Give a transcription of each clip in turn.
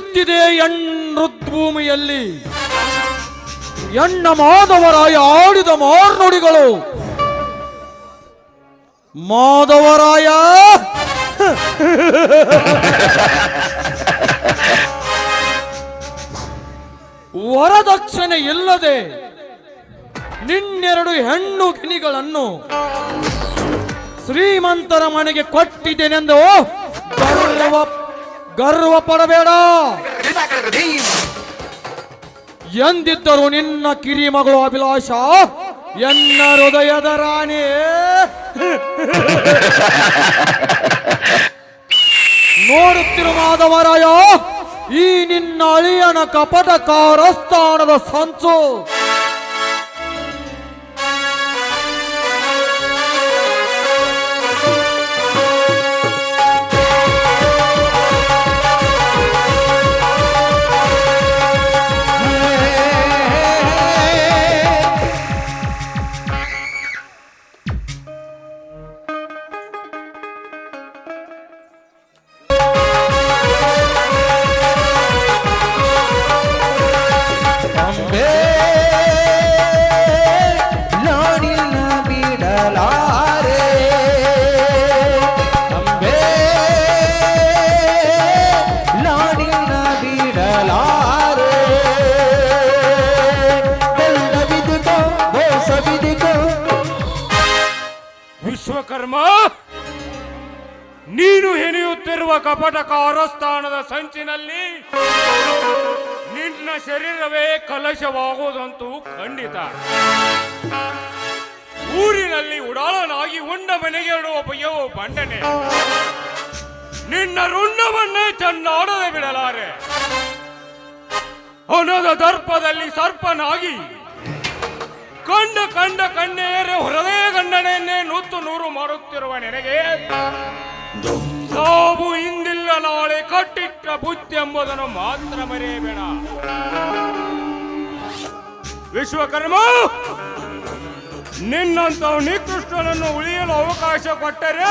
ಕುರಿಯುತ್ತಿದೆ ಎಣ್ಣೃದ್ಭೂಮಿಯಲ್ಲಿ ಎಣ್ಣ ಮಾಧವರಾಯ ಆಡಿದ ಮಾರ್ನುಡಿಗಳು. ಮಾಧವರಾಯ! ವರದಕ್ಷಿಣೆ ಇಲ್ಲದೆ ನಿನ್ನೆರಡು ಹೆಣ್ಣು ಗಿಣಿಗಳನ್ನು ಶ್ರೀಮಂತರ ಮನೆಗೆ ಕೊಟ್ಟಿದ್ದೇನೆಂದು ಗರ್ವ ಗರ್ವ ಪಡಬೇಡ. ಎಂದಿದ್ದರು ನಿನ್ನ ಕಿರಿ ಮಗಳು ಅಭಿಲಾಷ, ಎನ್ನ ಹೃದಯದ ರಾಣಿ. ನೋಡುತ್ತಿರು ಮಾಧವರಾಯ, ಈ ನಿನ್ನ ಅಳಿಯನ ಕಪಟ ಕಾರಸ್ಥಾನದ ಸಂಚು. ವಿಶ್ವಕರ್ಮ ನೀನು ಹೆಣೆಯುತ್ತಿರುವ ಕಪಟ ಕಾರಸ್ಥಾನದ ಸಂಚಿನಲ್ಲಿ ನಿನ್ನ ಶರೀರವೇ ಕಲಶವಾಗುವುದಂತೂ ಖಂಡಿತ. ಊರಿನಲ್ಲಿ ಉಡಾಳನಾಗಿ ಉಂಡ ಮನೆಗೆ ಭಯವು ಬಂಡನೆ. ನಿನ್ನ ರುಣ್ಣವನ್ನೇ ಚೆನ್ನಾಡದೆ ಬಿಡಲಾರೆ. ಹೊನದ ದರ್ಪದಲ್ಲಿ ಸರ್ಪನಾಗಿ ಕಂಡ ಕಂಡ ಕಣ್ಣೇರೆ ಹೊರದೇ ಗಂಡನೆಯನ್ನೇ ನೂತು ನೂರು ಮಾರುತ್ತಿರುವ ನಿನಗೆ. ಸಾವು ಇಂದಿಲ್ಲ ನಾಳೆ ಕಟ್ಟಿಟ್ಟ ಬುದ್ಧಿ ಎಂಬುದನ್ನು ಮಾತ್ರ ಮರೆಯಬೇಡ. ವಿಶ್ವಕರ್ಮ ನಿನ್ನಂತ ನಿಕೃಷ್ಟನನ್ನು ಉಳಿಯಲು ಅವಕಾಶ ಕೊಟ್ಟರೆ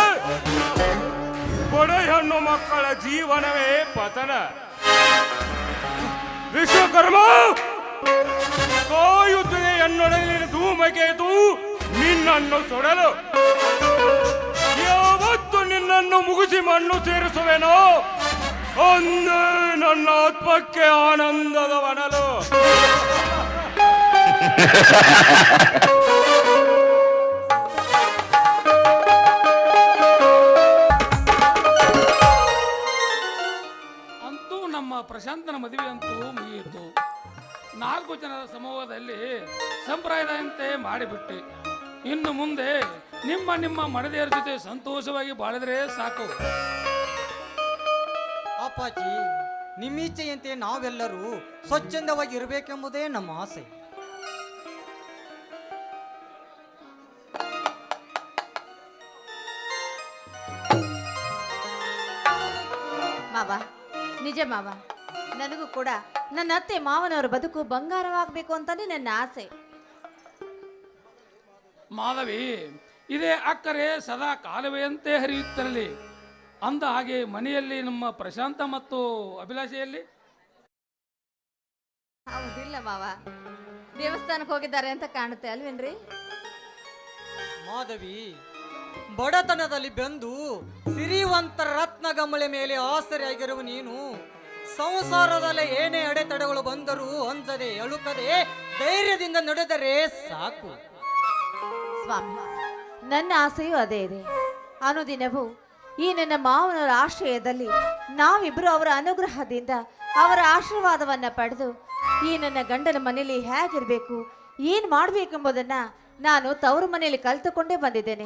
ಬಡ ಹೆಣ್ಣು ಮಕ್ಕಳ ಜೀವನವೇ ಪತನ. ವಿಶ್ವಕರ್ಮ, ಕಾಯುತ್ತದೆ ಎನ್ನೊಡಲಿನ ಧೂಮಕೇತು ನಿನ್ನನ್ನು ಸುಡಲು ಯಾವತ್ತು ನಿನ್ನನ್ನು ಮುಗಿಸಿ ಮಣ್ಣು ಸೇರಿಸುವೆನೋ ಒಂದೇ ನನ್ನ ಆತ್ಮಕ್ಕೆ ಆನಂದದ ವನಲು ಅಂತೂ ನಮ್ಮ ಪ್ರಶಾಂತನ ಮದುವೆ ಅಂತೂ ಮುಗಿಯಿತು. ನಾಲ್ಕು ಜನರ ಸಮೂಹದಲ್ಲಿ ಸಂಪ್ರದಾಯದಂತೆ ಮಾಡಿಬಿಟ್ಟೆ ಇನ್ನು ಮುಂದೆ ನಿಮ್ಮ ನಿಮ್ಮ ಮಡದಿಯರ ಜೊತೆ ಸಂತೋಷವಾಗಿ ಬಾಳಿದ್ರೆ ಸಾಕು. ಅಪ್ಪಾಜಿ ನಿಮ್ಮೀಚೆಯಂತೆ ನಾವೆಲ್ಲರೂ ಸ್ವಚ್ಛಂದವಾಗಿ ಇರಬೇಕೆಂಬುದೇ ನಮ್ಮ ಆಸೆ. ಮಾವ ನಿಜ ಮಾವ. ನನಗೂ ಕೂಡ ನನ್ನ ಅತ್ತೆ ಮಾವನವರ ಬದುಕು ಬಂಗಾರವಾಗಬೇಕು ಅಂತಾನೆ ನನ್ನ ಆಸೆ. ಮಾಧವಿ ಇದೇ ಅಕ್ಕರೆ ಸದಾ ಕಾಲುವೆಯಂತೆ ಹರಿಯುತ್ತಿರಲಿ. ಅಂದ ಹಾಗೆ ಮನೆಯಲ್ಲಿ ನಮ್ಮ ಪ್ರಶಾಂತ ಮತ್ತು ಅಭಿಲಾಷೆಯಲ್ಲಿ ಹೌದಿಲ್ಲ ಮಾವ. ದೇವಸ್ಥಾನಕ್ಕೆ ಹೋಗಿದ್ದಾರೆ ಅಂತ ಕಾಣುತ್ತೆ ಅಲ್ವೇನ್ರಿ? ಮಾಧವಿ ಬಡತನದಲ್ಲಿ ಬೆಂದು ಸಿರಿವಂತರ ರತ್ನಗಮಳೆ ಮೇಲೆ ಆಸರೆಯಾಗಿರುವ ನೀನು ಸಂಸಾರದಲ್ಲಿ ಏನೇ ಅಡೆತಡೆಗಳು ಬಂದರೂ ಅಂಜದೆ ಎಳುಕದೆ ಧೈರ್ಯದಿಂದ ನಡೆದರೆ ಸಾಕು. ಸ್ವಾಮಿ, ನನ್ನ ಆಸೆಯೂ ಅದೇ ಇದೆ. ಅನುದಿನವೂ ಈ ನನ್ನ ಮಾವನವರ ಆಶ್ರಯದಲ್ಲಿ ನಾವಿಬ್ಬರು ಅವರ ಅನುಗ್ರಹದಿಂದ ಅವರ ಆಶೀರ್ವಾದವನ್ನ ಪಡೆದು ಈ ನನ್ನ ಗಂಡನ ಮನೆಯಲ್ಲಿ ಹೇಗಿರಬೇಕು, ಏನು ಮಾಡಬೇಕೆಂಬುದನ್ನ ನಾನು ತವರು ಮನೆಯಲ್ಲಿ ಕಲಿತುಕೊಂಡೇ ಬಂದಿದ್ದೇನೆ.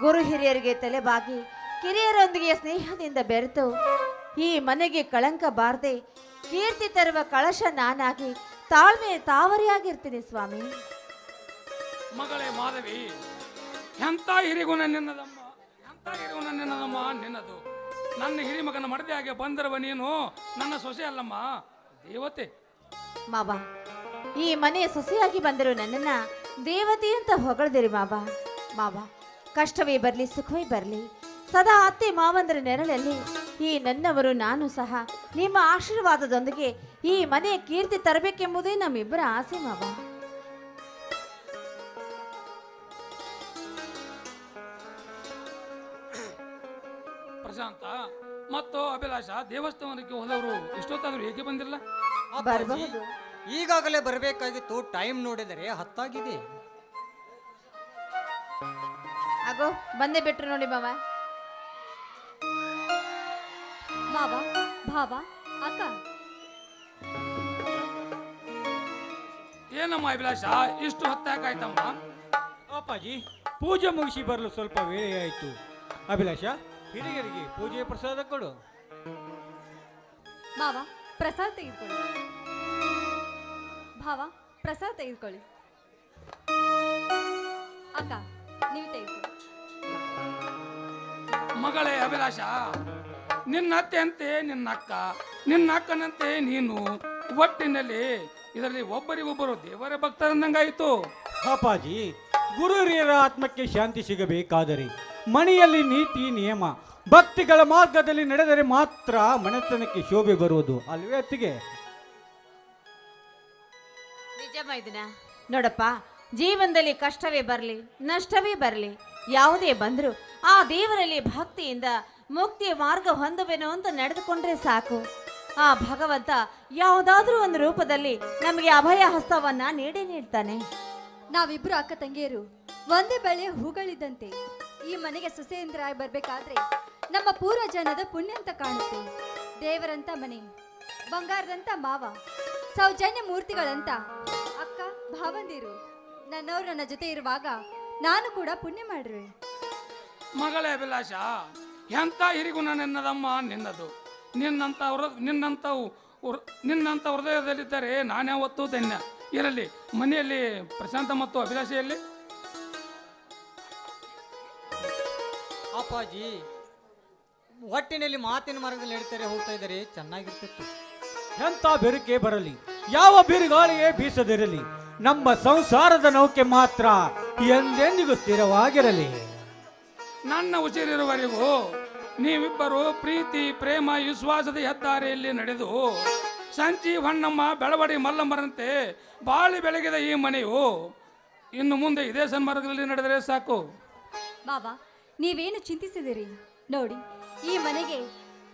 ಗುರು ಹಿರಿಯರಿಗೆ ತಲೆಬಾಗಿ ಕಿರಿಯರೊಂದಿಗೆ ಸ್ನೇಹದಿಂದ ಬೆರೆತು ಈ ಮನೆಗೆ ಕಳಂಕ ಬಾರದೆ ಕೀರ್ತಿ ತರುವ ಕಳಶ ನಾನಾಗಿ ತಾಳ್ಮೆ ತಾವರಿಯಾಗಿರ್ತೀನಿ ಸ್ವಾಮಿ. ಮಗಳೇ ಮಾಧವಿ ಎಂಥ ಹಿರಿಗುಣ ನಿನ್ನದಮ್ಮ ಎಂಥ ಹಿರಿಗುಣ ನಿನ್ನದಮ್ಮ ನಿನ್ನದು. ನನ್ನ ಹಿರಿಮಗನ ಮಡದಿಯಾಗೆ ಬಂದಿರುವ ನೀನು ನನ್ನ ಸೊಸೆ ಅಲ್ಲಮ್ಮ ದೇವತೆ. ಮಾವ ಈ ಮನೆ ಸೊಸೆಯಾಗಿ ಬಂದಿರೋ ನನ್ನನ್ನ ದೇವತೆ ಅಂತ ಹೊಗಳದಿರಿ ಮಾವ. ಮಾವ ಕಷ್ಟವೇ ಬರಲಿ ಸುಖವೇ ಬರಲಿ. ಸದಾ ಅತ್ತೆ ಮಾವಂದರ ನೆರಳಲ್ಲಿ ಈ ನನ್ನವರು ನಾನು ಸಹ. ನಿಮ್ಮ ಆಶೀರ್ವಾದದೊಂದಿಗೆ ಈ ಮನೆ ಕೀರ್ತಿ ತರಬೇಕೆಂಬುದೇ ನಮ್ಮಿಬ್ಬರ ಆಸೆ ಮಾವ. ಪ್ರಶಾಂತ ಮತ್ತು ಅಭಿಲಾಷ ದೇವಸ್ಥಾನಕ್ಕೆ ಹೋದವರು ಇಷ್ಟೊತ್ತಾದರೂ ಏಕೆ ಬಂದಿಲ್ಲ ಬರಬಹುದು. ಈಗಾಗಲೇ ಬರಬೇಕಾಗಿತ್ತು ಟೈಮ್ ನೋಡಿದರೆ ಹತ್ತಾಗಿದೆ. ಆಗೋ ಬಂದೇ ಬಿಟ್ರು ನೋಡಿ ಮಾವ. ಮಾವ ಭಾವ ಅಕ್ಕ. ಏನಮ್ಮ ಅಭಿಲಾಷ ಇಷ್ಟು ಹೊತ್ತಾಕಾಯ್ತಮ್ಮ ಅಪ್ಪಾಜಿ ಪೂಜೆ ಮುಗಿಸಿ ಬರಲು ಸ್ವಲ್ಪ ವೇಳೆಯಾಯಿತು ಆಯಿತು. ಅಭಿಲಾಷ ಹಿರಿಯರಿಗೆ ಪೂಜೆ ಪ್ರಸಾದ ಕೊಡು. ಮಾವ ಪ್ರಸಾದ ತೆಗೆದುಕೊಳ್ಳಿ. ಭಾವ ಪ್ರಸಾದ ತೆಗೆದುಕೊಳ್ಳಿ. ಅಕ್ಕ ನೀವು ತೆಗೆದುಕೊಳ್ಳಿ. ಮಗಳೇ ಅಭಿಲಾಷ ನಿನ್ನ ಅತ್ತೆ ಅಂತೆ ನಿನ್ನ ಅಕ್ಕ ನಿನ್ನ ಅಕ್ಕನಂತೆ ನೀನು. ಒಟ್ಟಿನಲ್ಲಿ ಇದರಲ್ಲಿ ಒಬ್ಬರಿಗೊಬ್ಬರು ದೇವರ ಭಕ್ತರಂದಂಗಾಯಿತು. ಅಪ್ಪಾಜಿ ಗುರು ಹಿರಿಯರ ಆತ್ಮಕ್ಕೆ ಶಾಂತಿ ಸಿಗಬೇಕಾದರೆ ಮನೆಯಲ್ಲಿ ನೀತಿ ನಿಯಮ ಭಕ್ತಿಗಳ ಮಾರ್ಗದಲ್ಲಿ ನಡೆದರೆ ಮಾತ್ರ ಮನೆತನಕ್ಕೆ ಶೋಭೆ ಬರುವುದು ಅಲ್ವೇ ಅತ್ತಿಗೆ? ನಿಜ ಮೈದಿನ ನೋಡಪ್ಪ ಜೀವನದಲ್ಲಿ ಕಷ್ಟವೇ ಬರಲಿ ನಷ್ಟವೇ ಬರಲಿ ಯಾವುದೇ ಬಂದರೂ ಆ ದೇವರಲ್ಲಿ ಭಕ್ತಿಯಿಂದ ಮುಕ್ತಿಯ ಮಾರ್ಗ ಹೊಂದುವೆನು ಅಂತ ನಡೆದುಕೊಂಡ್ರೆ ಸಾಕು. ಆ ಭಗವಂತ ಯಾವುದಾದ್ರೂ ಒಂದು ರೂಪದಲ್ಲಿ ನಮಗೆ ಅಭಯ ಹಸ್ತವನ್ನ ನೀಡಿ ನೀಡ್ತಾನೆ. ನಾವಿಬ್ರು ಅಕ್ಕ ತಂಗಿಯರು ಒಂದೇ ಬೆಳೆ ಹೂಗಳಿದ್ದಂತೆ. ಈ ಮನೆಗೆ ಸುಸೇಂದ್ರಾಯ ಬರ್ಬೇಕಾದ್ರೆ ನಮ್ಮ ಪೂರ್ವಜನದ ಪುಣ್ಯ ಅಂತ ಕಾಣುತ್ತೆ. ದೇವರಂತ ಮನೆ ಬಂಗಾರದಂತ ಮಾವ ಸೌಜನ್ಯ ಮೂರ್ತಿಗಳಂತ ಅಕ್ಕ ಭಾವಂದಿರು ನನ್ನವ್ರು ನನ್ನ ಜೊತೆ ಇರುವಾಗ ನಾನು ಕೂಡ ಪುಣ್ಯ ಮಾಡ್ರಿ ಮಗಳೇ ಅಭಿಲಾಷ ಎಂಥ ಹಿರಿಗುಣ ನಿನ್ನದಮ್ಮ ನಿನ್ನದು? ನಿನ್ನಂಥ ಹೃ ನಿನ್ನಂಥ ಹೃದಯದಲ್ಲಿದ್ದರೆ ನಿನ್ನಂಥ ಹೃದಯದಲ್ಲಿದ್ದರೆ ನಾನ್ಯಾವತ್ತೂ ಧನ್ಯ. ಇರಲಿ ಮನೆಯಲ್ಲಿ ಪ್ರಶಾಂತ ಮತ್ತು ಅಭಿಲಾಷೆಯಲ್ಲಿ ಅಪ್ಪಾಜಿ ಒಟ್ಟಿನಲ್ಲಿ ಮಾತಿನ ಮಾರ್ಗದಲ್ಲಿ ಹೇಳ್ತಾರೆ ಹೋಗ್ತಾ ಇದ್ದಾರೆ ಚೆನ್ನಾಗಿರ್ತಿತ್ತು. ಎಂಥ ಬೆರುಕೆ ಬರಲಿ ಯಾವ ಬಿರುಗಾಳಿಯೇ ಬೀಸದಿರಲಿ ನಮ್ಮ ಸಂಸಾರದ ನೌಕೆ ಮಾತ್ರ ಎಂದೆಂದಿಗೂ ಸ್ಥಿರವಾಗಿರಲಿ. ನನ್ನ ಉಸಿರಿರುವರೆಗೂ ನೀವಿಬ್ಬರು ಪ್ರೀತಿ ಪ್ರೇಮ ವಿಶ್ವಾಸದ ಹೆದ್ದಾರಿಯಲ್ಲಿ ನಡೆದು ಸಂಚಿ ಹೊನ್ನಮ್ಮ ಬೆಳವಡಿ ಮಲ್ಲಮ್ಮರಂತೆ ಬಾಳಿ ಬೆಳಗಿದ ಈ ಮನೆಯು ಇನ್ನು ಮುಂದೆ ಇದೇ ಸನ್ಮಾರ್ಗದಲ್ಲಿ ನಡೆದರೆ ಸಾಕು. ಬಾಬಾ ನೀವೇನು ಚಿಂತಿಸಿದಿರಿ? ನೋಡಿ ಈ ಮನೆಗೆ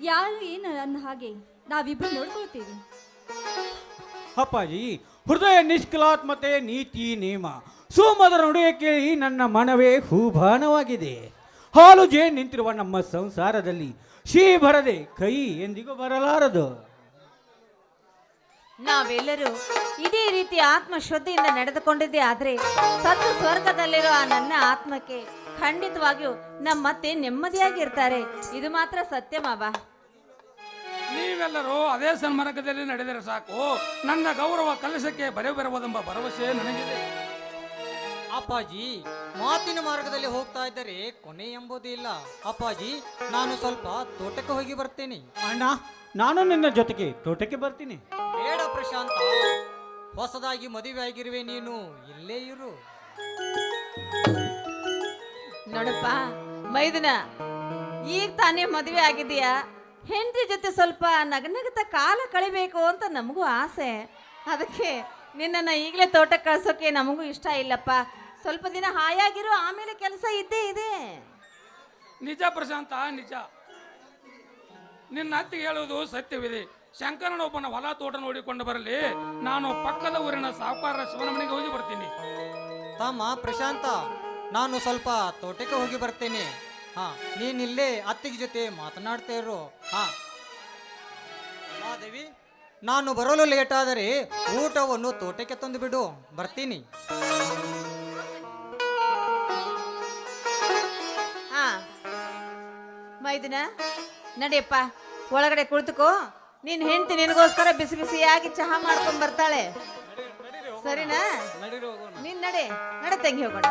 ಯಾರು ಏನು ಅನ್ನ ಹಾಗೆ ನಾವಿಬ್ಬರು ನೋಡ್ಕೊಳ್ತೀವಿ. ಅಪ್ಪಾಜಿ ಹೃದಯ ನಿಷ್ಕಲಾತ್ಮತೆ ನೀತಿ ನೇಮ. ಸೋಮದರ ನುಡಿಯ ಕೇಳಿ ನನ್ನ ಮನವೇ ಹೂಭಾನವಾಗಿದೆ ಹಾಲು ಜೇನ್ ನಿಂತಿರುವ ನಮ್ಮ ಸಂಸಾರದಲ್ಲಿ ಶೀ ಬರದೆ ಕೈ ಎಂದಿಗೂ ಬರಲಾರದು. ನಾವೆಲ್ಲರೂ ಇದೇ ರೀತಿ ಆತ್ಮ ಶ್ರದ್ಧೆಯಿಂದ ನಡೆದುಕೊಂಡಿದ್ದೇ ಆದ್ರೆ ಸತ್ತು ಸ್ವರ್ಗದಲ್ಲಿರೋ ಆ ನನ್ನ ಆತ್ಮಕ್ಕೆ ಖಂಡಿತವಾಗಿಯೂ ನಮ್ಮತ್ತೆ ನೆಮ್ಮದಿಯಾಗಿರ್ತಾರೆ. ಇದು ಮಾತ್ರ ಸತ್ಯ ಮಾವ ನೀವೆಲ್ಲರೂ ಅದೇ ಸನ್ಮಾರ್ಗದಲ್ಲಿ ನಡೆದರೆ ಸಾಕು. ನನ್ನ ಗೌರವ ಕಲಸಕ್ಕೆ ಬರೆ ಬರಬಹುದೆಂಬ ಭರವಸೆ ನನಗಿದೆ. ಅಪ್ಪಾಜಿ ಮಾತಿನ ಮಾರ್ಗದಲ್ಲಿ ಹೋಗ್ತಾ ಇದ್ದರೆ ಕೊನೆ ಎಂಬುದು ಇಲ್ಲ. ಅಪ್ಪಾಜಿ ನಾನು ಸ್ವಲ್ಪ ತೋಟಕ್ಕೆ ಹೋಗಿ ಬರ್ತೇನೆ. ಅಣ್ಣ ನಾನು ನಿನ್ನ ಜೊತೆಗೆ ತೋಟಕ್ಕೆ ಬರ್ತೀನಿ. ಬೇಡ ಪ್ರಶಾಂತ ಹೊಸದಾಗಿ ಮದುವೆ ಆಗಿರುವೆ ನೀನು ಇಲ್ಲೇ ಇರು. ನೋಡಪ್ಪ ಮೈದನ ಈಗ ತಾನೇ ಮದುವೆ ಆಗಿದೆಯಾ ಹೆಂಡತಿ ಜೊತೆ ಸ್ವಲ್ಪ ನಗನಗತ ಕಾಲ ಕಳಿಬೇಕು ಅಂತ ನಮಗೂ ಆಸೆ. ಅದಕ್ಕೆ ನಿನ್ನನ್ನು ಈಗಲೇ ತೋಟಕ್ಕೆ ಕಳ್ಸೋಕೆ ನಮಗೂ ಇಷ್ಟ ಇಲ್ಲಪ್ಪ. ಸ್ವಲ್ಪ ದಿನ ಹಾಯಾಗಿರು ಆಮೇಲೆ ಕೆಲಸ ಇದ್ದೇ ಇದೆ. ನಿಜ ಪ್ರಶಾಂತ ನಿಜ. ನಿನ್ನ ಅತ್ತಿಗೆ ಹೇಳುವುದು ಸತ್ಯವಿದೆ. ಶಂಕರನೊಬ್ಬನ ಹೊಲ ತೋಟ ನೋಡಿಕೊಂಡು ಬರಲಿ. ನಾನು ಪಕ್ಕದ ಊರಿನ ಸಾಹುಕಾರ ಶಿವನಮನೆಗೆ ಹೋಗಿ ಬರ್ತೀನಿ. ತಮ್ಮ ಪ್ರಶಾಂತ ನಾನು ಸ್ವಲ್ಪ ತೋಟಕ್ಕೆ ಹೋಗಿ ಬರ್ತೇನೆ. ಹಾ ನೀನಿಲ್ಲೇ ಅತ್ತಿಗೆ ಜೊತೆ ಮಾತನಾಡ್ತಾ ಇರು. ಹಾ. ದೇವಿ. ನಾನು ಬರಲು ಲೇಟ್ ಆದರೆ ಊಟವನ್ನು ತೋಟಕ್ಕೆ ತಂದು ಬಿಡು. ಬರ್ತೀನಿ. ಮೈದುನ ನಡಿಯಪ್ಪ ಒಳಗಡೆ ಕುಳಿತುಕೋ. ನೀನ್ ಹೆಂಡತಿ ನಿನಗೋಸ್ಕರ ಬಿಸಿ ಬಿಸಿಯಾಗಿ ಚಹಾ ಮಾಡ್ಕೊಂಡ್ ಬರ್ತಾಳೆ. ಸರಿನಾ? ನೀನ್ ನಡೆ ನಡೆ ತಂಗಿ ಹೋಗೋಣ.